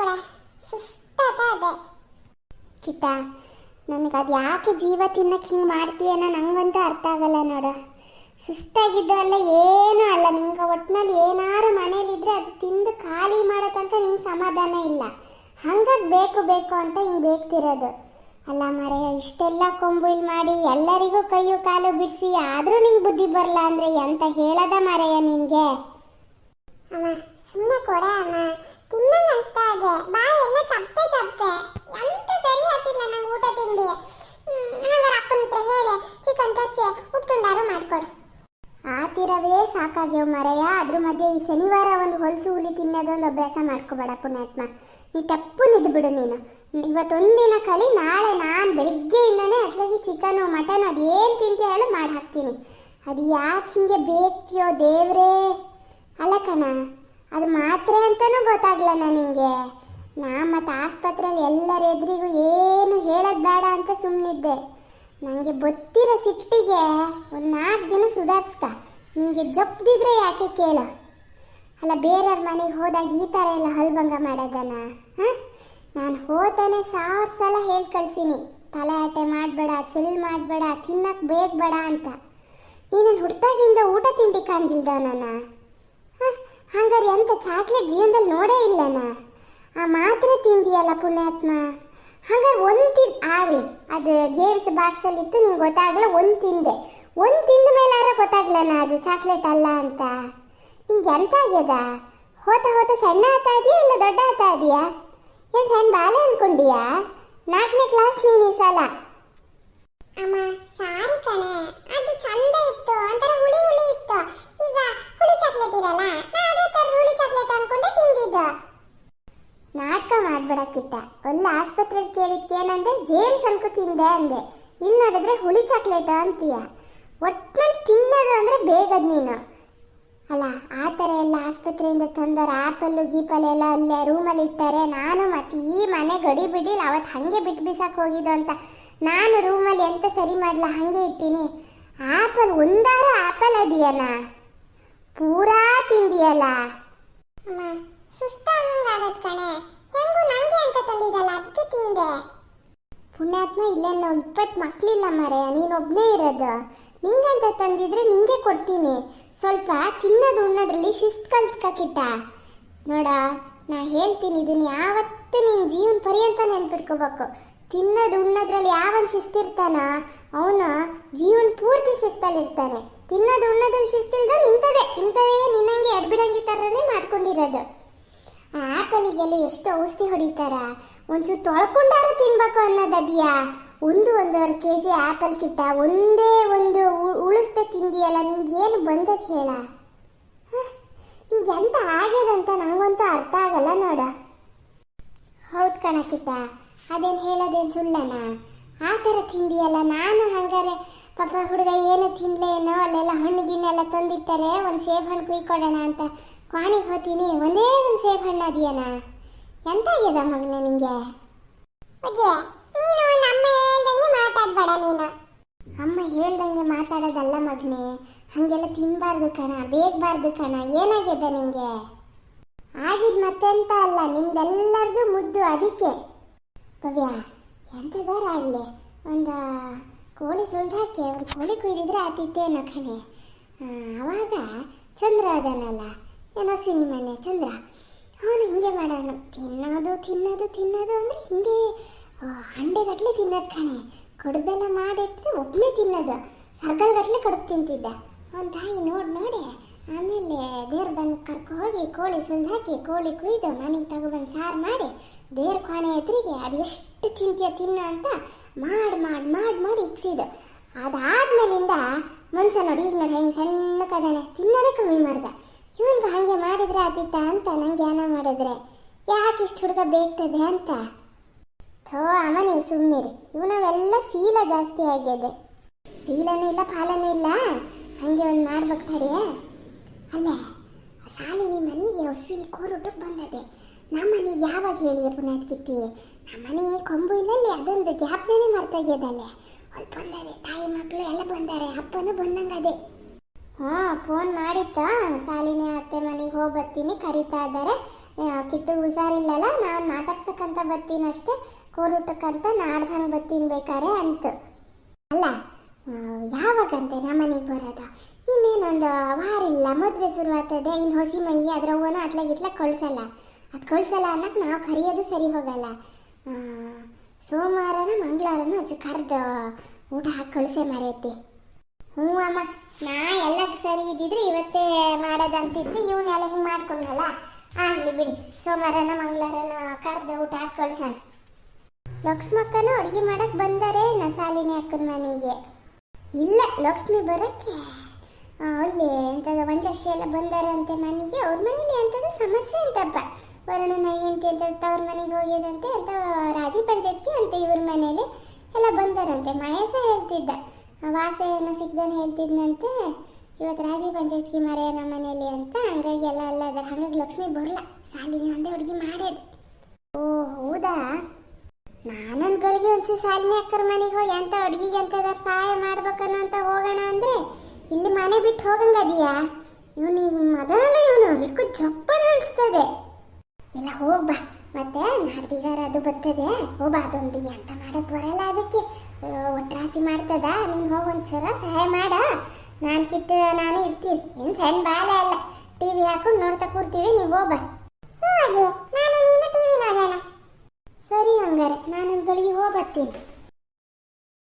ಕೂಡ ಸುಸ್ತಾತ ಅದೇ ಕಿಟ ನನಗೆ ಅದು ಯಾಕೆ ಜೀವ ತಿನ್ನಕ್ಕೆ ಹಿಂಗೆ ಮಾಡ್ತೀಯನೋ ನಂಗಂತೂ ಅರ್ಥ ಆಗಲ್ಲ ನೋಡು. ಸುಸ್ತಾಗಿದ್ದು ಅಲ್ಲ ಏನೂ ಅಲ್ಲ, ನಿಂಗೆ ಒಟ್ಟಿನಲ್ಲಿ ಏನಾರು ಮನೇಲಿದ್ರೆ ಅದು ತಿಂದು ಖಾಲಿ ಮಾಡೋ ತನಕ ನಿಂಗೆ ಸಮಾಧಾನ ಇಲ್ಲ. ಹಂಗಾಗಿ ಬೇಕು ಬೇಕು ಅಂತ ಹಿಂಗೆ ಬೇಕ್ತಿರೋದು ಅಲ್ಲ ಮರೆಯ, ಇಷ್ಟೆಲ್ಲ ಕೊಂಬು ಇಲ್ಲಿ ಮಾಡಿ ಎಲ್ಲರಿಗೂ ಕೈಯು ಕಾಲು ಬಿಡಿಸಿ ಆದರೂ ನಿಂಗೆ ಬುದ್ಧಿ ಬರಲ್ಲ ಅಂದರೆ ಎಂತ ಹೇಳದ ಮರೆಯ ನಿನಗೆ? ಅಮ್ಮ ಸುಮ್ಮನೆ ಕೊಡ ಅಮ್ಮ. ತಿನ್ನಂಗ್ ಅನ್ಸ್ತಾ ಇದೆ. ಬಾಯಿ ಎಲ್ಲ ಚಪ್ಪೆ ಚಪ್ಪೆ. ಎಂತ ಸರಿ ಆಗ್ತಿಲ್ಲ ನಂಗೆ ಊಟ ತಿಂಡಿ. ಹಂಗಾರೆ ಅಪ್ಪನ ಹತ್ರ ಹೇಳಿ. ಚಿಕನ್ ತರ್ಸಿ. ಉತ್ಕೊಂಡಾರು ಮಾಡ್ಕೊಡು. ಆತಿರವೇ ಸಾಕಾಗ್ಯವ ಮರೆಯ. ಅದ್ರ ಮಧ್ಯೆ ಈ ಶನಿವಾರ ಒಂದು ಹೊಲಸು ಹುಲಿ ತಿನ್ನೋದೊಂದು ಅಭ್ಯಾಸ ಮಾಡ್ಕೋಬೇಡ ಪುಣ್ಯಾತ್ಮ. ನೀ ತಪ್ಪು ನಿದ್ದು ಬಿಡು ನೀನು. ಇವತ್ತೊಂದಿನ ಕಳಿ ನಾಳೆ ನಾನು ಬೆಳಿಗ್ಗೆಯಿಂದನೇ ಅಟ್ಲಾಗಿ ಚಿಕನು, ಮಟನ್, ಅದೇನು ತಿಂತೀಯ ಹೇಳು ಮಾಡಿ ಹಾಕ್ತೀನಿ. ಅದು ಯಾಕೆ ಹಿಂಗೆ ಬೇಕ್ತಿಯೋ ದೇವ್ರೇ. ಅಲ್ಲ ಕಣ. ಅದು ಮಾತ್ರೆ ಅಂತಲೂ ಗೊತ್ತಾಗ್ಲಣ್ಣ ನಿನಗೆ ನಾ ಮತ್ತು ಆಸ್ಪತ್ರೆಯಲ್ಲಿ ಎಲ್ಲರ ಎದುರಿಗೂ ಏನು ಹೇಳೋದು ಬೇಡ ಅಂತ ಸುಮ್ಮನಿದ್ದೆ ನನಗೆ ಗೊತ್ತಿರೋ ಸಿಟ್ಟಿಗೆ ಒಂದು ನಾಲ್ಕು ದಿನ ಸುಧಾರಿಸ್ಕ. ನಿಮಗೆ ಜಪ್ದಿದ್ರೆ ಯಾಕೆ ಕೇಳ. ಅಲ್ಲ ಬೇರೆಯವ್ರ ಮನೆಗೆ ಹೋದಾಗ ಈ ಥರ ಎಲ್ಲ ಹಲ್ಭಂಗ ಮಾಡೋದನ್ನ ಹಾಂ? ನಾನು ಹೋತಾನೆ ಸಾವಿರ ಸಲ ಹೇಳಿ ತಲೆ ಆಟೆ ಮಾಡಬೇಡ, ಚೆಲ್ ಮಾಡಬೇಡ ತಿನ್ನಕ್ಕೆ ಬೇಗ ಬೇಡ ಅಂತ. ನೀನು ಹುಡ್ತಾಗಿಂದ ಊಟ ತಿಂಡಿ ಕಾಣ್ದಿಲ್ದ ಹಾಂ ಹಂಗಾರೆ ಎಂತ ಚಾಕ್ಲೇಟ್ ಜೀವನದಲ್ಲಿ ನೋಡೇ ಇಲ್ಲನ? ಆ ಮಾತ್ರ ತಿಂದಿಯಲ್ಲ ಪುಣ್ಯಾತ್ಮ. ಹಂಗಾರೆ ಒಂದು ತಿನ್ ಆಗಲಿ, ಅದು ಜೇಮ್ಸ್ ಬಾಕ್ಸಲ್ಲಿ ಇತ್ತು, ನಿಂಗೆ ಗೊತ್ತಾಗಲ್ಲ ಒಂದು ತಿಂದೆ. ಒಂದು ತಿಂದ ಮೇಲಾರ ಗೊತ್ತಾಗ್ಲನ ಅದು ಚಾಕ್ಲೇಟ್ ಅಲ್ಲ ಅಂತ? ನಿಂಗೆ ಎಂತ ಆಗ್ಯದ? ಹೋತ ಹೋತ ಸಣ್ಣ ಆತ ಇದೆಯಾ ಇಲ್ಲ ದೊಡ್ಡ ಆತ ಇದೆಯಾ? ಏನು ಸಣ್ಣ ಬಾಲೆ ಅಂದ್ಕೊಂಡಿಯಾ ನಾಲ್ಕನೇ ಕ್ಲಾಸ್ ನೀನು ಈ ಸಲ? ಅಮ್ಮ, ಸಾರಿ ಕಣೆ. ಅದು ಚಂದ ಇತ್ತು. ಒಂಥರ ಹುಳಿ ಹುಳಿ ಇತ್ತು. ಈಗ ಹುಳಿ ಚಾಕ್ಲೇಟ್ ಇರಲ್ಲ ನಾ ಅದೇ ತರ ಹುಳಿ ಚಾಕ್ಲೇಟ್ ನಾಟಕ ಮಾಡ್ಬೇಡ ಕಿಟ್ಟ ಒಳ್ಳೆ ಆಸ್ಪತ್ರೆಗೆ ಕೇಳಿದ್ಕೆ ಏನಂದೆ ಜೇಮ್ಸ್ ಅನ್ಕೋ ತಿಂದೆ ಅಂದೆ. ಇಲ್ಲಿ ನೋಡಿದ್ರೆ ಹುಳಿ ಚಾಕ್ಲೇಟ್ ಅಂತೀಯ. ಒಟ್ನಲ್ಲಿ ತಿನ್ನೋದು ಅಂದರೆ ಬೇಗದ್ ನೀನು. ಅಲ್ಲ, ಆ ಥರ ಎಲ್ಲ ಆಸ್ಪತ್ರೆಯಿಂದ ತಂದರ ಆಪಲ್ಲು ಗೀಪಲ್ ಎಲ್ಲ ಅಲ್ಲೇ ರೂಮಲ್ಲಿ ಇಟ್ಟಾರೆ ನಾನು ಮತ್ತು ಈ ಮನೆ ಗಡಿ ಬಿಡಿಲ್ಲ ಅವತ್ತು ಹಾಗೆ ಬಿಟ್ಟು ಬಿಸಾಕ್ ಹೋಗಿದ್ದು ಅಂತ. ನಾನು ರೂಮಲ್ಲಿ ಎಂತ ಸರಿ ಮಾಡಲ್ಲ ಹಾಗೆ ಇಟ್ಟೀನಿ. ಆಪಲ್ ಒಂದಾರ ಆಪಲ್ ಅದೆಯನ ಪೂರಾ ತಿಂದಿಯಲ್ಲ. ಆಗತ್ ಕಣೆ ಹೆಂಗು ನಂಗೆ ಅಂತ ತಂದಿದ್ದಲ್ಲ ಅದಕ್ಕೆ ತಿಂದೆ. ಪುಣ್ಯಾತ್ಮ ಇಲ್ಲ ನಾವು ಇಪ್ಪತ್ತು ಮಕ್ಕಳಿಲ್ಲ ಮಾರೆ ನೀನೊಬ್ಬನೇ ಇರೋದು. ನಿಂಗಂತ ತಂದಿದ್ರೆ ನಿಂಗೆ ಕೊಡ್ತೀನಿ. ಸ್ವಲ್ಪ ತಿನ್ನೋದು ಉಣ್ಣೋದ್ರಲ್ಲಿ ಶಿಸ್ತು ಕಲ್ತ್ಕಿಟ್ಟ ನೋಡ, ನಾ ಹೇಳ್ತೀನಿ, ಇದನ್ನ ಯಾವತ್ತೂ ನಿನ್ನ ಜೀವನ ಪರ್ಯಂತ ನೆನ್ಪಿಟ್ಕೋಬೇಕು. ತಿನ್ನೋದು ಉಣ್ಣೋದ್ರಲ್ಲಿ ಯಾವನ್ ಶಿಸ್ತಿರ್ತಾನ, ಅವನು ಜೀವನ ಪೂರ್ತಿ ಶಿಸ್ತಲ್ಲಿರ್ತಾನೆ. ತಿನ್ನೋದು ಉಣ್ಣೋದ್ರಲ್ಲಿ ಶಿಸ್ತಿಲ್ದ ನಿಂತದೆ. ಇಂಥವೇ ನಿನ್ನಂಗೆ ಎಡ್ಬಿಡಂಗಿ ಥರನೇ ಮಾಡ್ಕೊಂಡಿರೋದು. ಆ ಆಪಲಿಗೆಲ್ಲ ಎಷ್ಟು ಔಷಧಿ ಹೊಡಿತಾರ? ಒಂಚೂರು ತೊಳ್ಕೊಂಡಾರು ತಿನ್ಬೇಕು ಅನ್ನೋದದ್ಯಾ? ಒಂದು ಒಂದೂವರೆ ಕೆ ಜಿ ಆಪಲ್ ಕಿಟ್ಟ ಒಂದೇ ಒಂದು ಉಳಿಸ್ದೆ ತಿಂದಿಯಲ್ಲ ನಿಮ್ಗೆ ಏನು ಬಂದದ್ ಹೇಳ? ನಿಮ್ಗೆ ಎಂತ ಆಗ್ಯದಂತ ನಂಗಂತೂ ಅರ್ಥ ಆಗಲ್ಲ ನೋಡ. ಹೌದು ಕಣಕಿಟ್ಟ ಅದೇನು ಹೇಳೋದೇನು ಸುಳ್ಳನ? ಆ ಥರ ತಿಂದಿಯಲ್ಲ, ನಾನು ಹಂಗಾರೆ ಪಾಪ ಹುಡುಗ ಏನು ತಿನ್ಲೇ ಏನೋ ಅಲ್ಲೆಲ್ಲ ಹಣ್ಣು ಗಿಣ್ಣೆಲ್ಲ ತಂದಿರ್ತಾರೆ ಒಂದು ಸೇಬು ಹಣ್ಣು ಕುಯ್ಕೊಡೋಣ ಅಂತ ಕ್ವಾಣಿಗೆ ಹೋತೀನಿ. ಒಂದೇ ಒಂದು ಸೇಬ್ ಹಣ್ಣು ಅದೆಯನ ಎಂತ ಆಗ್ಯದ ಮಗನೇ ನಿಂಗೆ? ನೀನು ನಮ್ಮ ಹೇಳ್ದಂಗೆ ಮಾತಾಡ್ಬೇಡ ನೀನು. ಅಮ್ಮ ಹೇಳ್ದಂಗೆ ಮಾತಾಡೋದಲ್ಲ ಮಗನೇ. ಹಾಗೆಲ್ಲ ತಿನ್ನಬಾರ್ದು ಕಣ ಬೇಗಬಾರ್ದು ಕಣ. ಏನಾಗ್ಯದ ನಿಂಗೆ? ಆಗಿದ್ ಮತ್ತೆಂತ ಅಲ್ಲ ನಿಮ್ದೆಲ್ಲರದು ಮುದ್ದು ಅದಕ್ಕೆ ಭವ್ಯ ಎಂಥದಾರ ಆಗಲಿ? ಒಂದು ಕೋಳಿ ಸುಳ್ದು ಹಾಕಿ ಒಂದು ಕೋಳಿ ಕುಯ್ದಿದ್ರೆ ಆತಿತ್ತೇನೋ ಕಣೆ. ಆವಾಗ ಚಂದ್ರ ಅದನಲ್ಲ. ಏನೋ ಅಶ್ವಿನಿ ಮನೆ ಚಂದ್ರ ಅವನು ಹಿಂಗೆ ಮಾಡೋನು, ತಿನ್ನೋದು ತಿನ್ನೋದು ತಿನ್ನೋದು ಅಂದರೆ ಹಿಂಗೆ ಹಂಡೆಗಟ್ಲೆ ತಿನ್ನೋದು ಕಣೆ. ಕಡುಬೆಲ್ಲ ಮಾಡಿದ್ರೆ ಒಬ್ಬನೇ ತಿನ್ನೋದು. ಸರ್ಗಲ್ಗಟ್ಲೆ ಕಡುಬು ತಿಂತಿದ್ದ. ಅವನ ತಾಯಿ ನೋಡಿ ನೋಡಿ. ಆಮೇಲೆ ದೇವ್ರು ಬಂದು ಕರ್ಕೊ ಹೋಗಿ, ಕೋಳಿ ಸುಲ್ದು ಹಾಕಿ, ಕೋಳಿ ಕುಯ್ದು ಮನೆಗೆ ತಗೊಬಂದು ಸಾರು ಮಾಡಿ, ದೇವ್ರ ಕೋಣೆ ಎದುರಿಗೆ ಅದು ಎಷ್ಟು ತಿಂತೀಯ ತಿನ್ನು ಅಂತ ಮಾಡಿ ಮಾಡಿ ಮಾಡಿ ಮಾಡಿ ಇಕ್ಸಿದ್ದು. ಅದಾದ್ಮೇಲಿಂದ ಮನುಷ್ಯ ನೋಡಿ, ಈಗ ನೋಡಿ, ಹೆಂಗೆ ಸಣ್ಣಕ್ಕದಾನೆ ತಿನ್ನೋದೇ ಕಮ್ಮಿ ಮಾಡ್ದ. ಇವನ್ಗೆ ಹಾಗೆ ಮಾಡಿದ್ರೆ ಆದಿತ್ತ ಅಂತ ನಂಗೆ ಜ್ಞಾನ ಮಾಡಿದ್ರೆ? ಯಾಕೆ ಇಷ್ಟು ಹುಡುಗ ಬೇಕ್ತದೆ ಅಂತ? ಥೋ, ಅಮ್ಮ, ನೀವು ಸುಮ್ಮನಿರಿ ಇವನವೆಲ್ಲ ಸೀಲ ಜಾಸ್ತಿ ಆಗಿದೆ ಸೀಲನೂ ಇಲ್ಲ, ಪಾಲನೂ ಇಲ್ಲ. ಹಂಗೆ ಒಂದು ಮಾಡ್ಬೇಕು ತಡಿಯ ಅಲ್ಲೇ ಸಾಲಿನಿ ಮನೆಗೆ ಅಶ್ವಿನಿ ಕೋರುಟಕ್ಕೆ ಬಂದದೆ. ನಮ್ಮ ಮನೆಗೆ ಯಾವಾಗ ಹೇಳಿ ಪುನಃ ಕಿತ್ತಿ? ನಮ್ಮ ಮನೆಗೆ ಕೊಂಬು ಇಲ್ಲಲ್ಲಿ, ಅದೊಂದು ಗ್ಯಾಪ್ನೇ ಮರ್ತೋಗ್ಯದಲ್ಲೇ ಅಲ್ಲಿ ಬಂದದೆ, ತಾಯಿ ಮಕ್ಕಳು ಎಲ್ಲ ಬಂದಾರೆ, ಅಪ್ಪನೂ ಬಂದಂಗದೆ. ಹ್ಞೂ ಫೋನ್ ಮಾಡಿದ್ದ. ಶಾಲಿನಿ ಅತ್ತೆ ಮನೆಗೆ ಹೋಗಿ ಬರ್ತೀನಿ, ಕರಿತಾ ಇದ್ದಾರೆ ಕಿಟ್ಟು ಹುಷಾರಿಲ್ಲಲ್ಲ, ನಾನು ಮಾತಾಡ್ಸಕ್ಕಂತ ಬರ್ತೀನಿ ಅಷ್ಟೇ. ಕೋರುಟಕ್ಕಂತ ನಾಡ್ದಂಗೆ ಬರ್ತೀನಿ ಬೇಕಾರೆ ಅಂತ. ಅಲ್ಲ ಯಾವಾಗಂತೆ ನಮ್ಮ ಮನೆಗೆ ಬರೋದ? ಇನ್ನೇನೊಂದು ವಾರ ಇಲ್ಲ, ಮದುವೆ ಶುರು ಆಗ್ತದೆ ಇನ್ನು ಹೊಸಿ ಮೈ, ಅದ್ರ ಹೂವನ ಅತ್ಲ ಇತ್ಲಾಗ ಕಳ್ಸಲ್ಲ. ಅದು ಕಳ್ಸಲ್ಲ ಅನ್ನಕ್ಕೆ ನಾವು ಕರೆಯೋದು ಸರಿ ಹೋಗಲ್ಲ. ಸೋಮವಾರನ ಮಂಗಳವಾರನ ಅಜ್ಜಿ ಕರೆದು ಊಟ ಹಾಕಿ ಕಳಿಸೆ ಮರೆಯತ್ತಿ ಹ್ಞೂ ಅಮ್ಮ, ನಾ ಎಲ್ಲ ಸರಿ ಇದ್ದಿದ್ರೆ ಇವತ್ತೇ ಮಾಡೋದಂತಿತ್ತು ಇವನ್ನೆಲ್ಲ ಹಿಂಗೆ ಮಾಡ್ಕೊಂಡಲ್ಲ ಆಗಲಿ ಬಿಡಿ, ಸೋಮವಾರನ ಮಂಗಳವಾರನ ಕರೆದು ಊಟ ಹಾಕಿ ಲಕ್ಷ್ಮಕ್ಕನ ಅಡುಗೆ ಮಾಡಕ್ಕೆ ಬಂದರೆ ನಸಾಲಿನಿ ಸಾಲಿನಿ ಅಕ್ಕನ ಮನೆಗೆ. ಇಲ್ಲ, ಲಕ್ಷ್ಮಿ ಬರೋಕ್ಕೆ ಅಲ್ಲೇ ಎಂಥದ್ದು ಒಂದಷ್ಟು ಎಲ್ಲ ಬಂದಾರಂತೆ ಮನೆಗೆ, ಅವ್ರ ಮನೇಲಿ ಎಂಥದ್ದು ಸಮಸ್ಯೆ ಅಂತಪ್ಪ ವರುಣನ ಹೆಂಡತಿ ಅಂತ ತವ್ರ ಮನೆಗೆ ಹೋಗ್ಯದಂತೆ ಅಂತ ರಾಜಿ ಪಂಚಾಯತ್ಗೆ ಅಂತ ಇವ್ರ ಮನೇಲಿ ಎಲ್ಲ ಬಂದಾರಂತೆ, ಮಹೇಶ ಹೇಳ್ತಿದ್ದ. ವಾಸ ಏನೋ ಸಿಗ್ದಾನೆ ಹೇಳ್ತಿದ್ನಂತೆ, ಇವತ್ತು ರಾಜಿ ಪಂಚಾಯತ್ಗೆ ಮಾರೇ ನಮ್ಮ ಮನೇಲಿ ಅಂತ, ಹಂಗಾಗಿ ಎಲ್ಲ ಎಲ್ಲ ಅದ. ಹಂಗಾಗಿ ಲಕ್ಷ್ಮಿ ಬರಲ್ಲ ಸಾಲಿನಿ ಒಂದೇ ಹುಡುಗಿ ಮಾಡ್ಯದು. ಓ, ಹೌದಾ? ನಾನೊಂದು ಗಳಿಗೆ ಒಂಚೂರು ಸಾಲಿನಿ ಅಕ್ಕರ ಮನೆಗೆ ಹೋಗಿ ಅಂತ ಅಡುಗೆಗೆ ಅಂತ ಸಹಾಯ ಮಾಡ್ಬೇಕನ್ನೋ ಅಂತ ಹೋಗೋಣ ಅಂದ್ರೆ, ಇಲ್ಲಿ ಮನೆ ಬಿಟ್ಟು ಹೋಗಂಗದೀಯಾ ಇವನು ಮದನಲ್ಲ ಇವನು. ಹಿಡ್ಕೊ ಚಪ್ಪಣ ಅನಿಸ್ತದೆ ಇಲ್ಲ ಹೋಗ್ಬಾ ಮತ್ತೆ ನಾಡ್ದಿಗಾರ ಅದು ಬರ್ತದೆ. ಹೋಗ್ಬಾ ಅದೊಂದು ಅಂತ ಮಾಡಕ್ ಬರಲ್ಲ ಅದಕ್ಕೆ. ಒಟ್ರಾಸಿ ಮಾಡ್ತದ? ನೀನು ಹೋಗಿ ಒಂಚೂರ ಸಹಾಯ ಮಾಡ. ನಾನು ಕಿತ್ತ ನಾನು ಇರ್ತೀನಿ. ಏನು ಸಣ್ಣ ಬಾಲ ಅಲ್ಲ. ಟಿ ವಿ ಹಾಕೊಂಡು ನೋಡ್ತಾ ಕೂರ್ತೀವಿ ನೀವು ಹೋಗ ಹೋಗಿ ನಾನು ನೀನು ಟಿವಿ ನೋಡೋಣ. ಸರಿ ಹಂಗಾರೆ ನಾನು ಗಳಿಗೆ ಹೋಗಿ ಬರ್ತೀನಿ.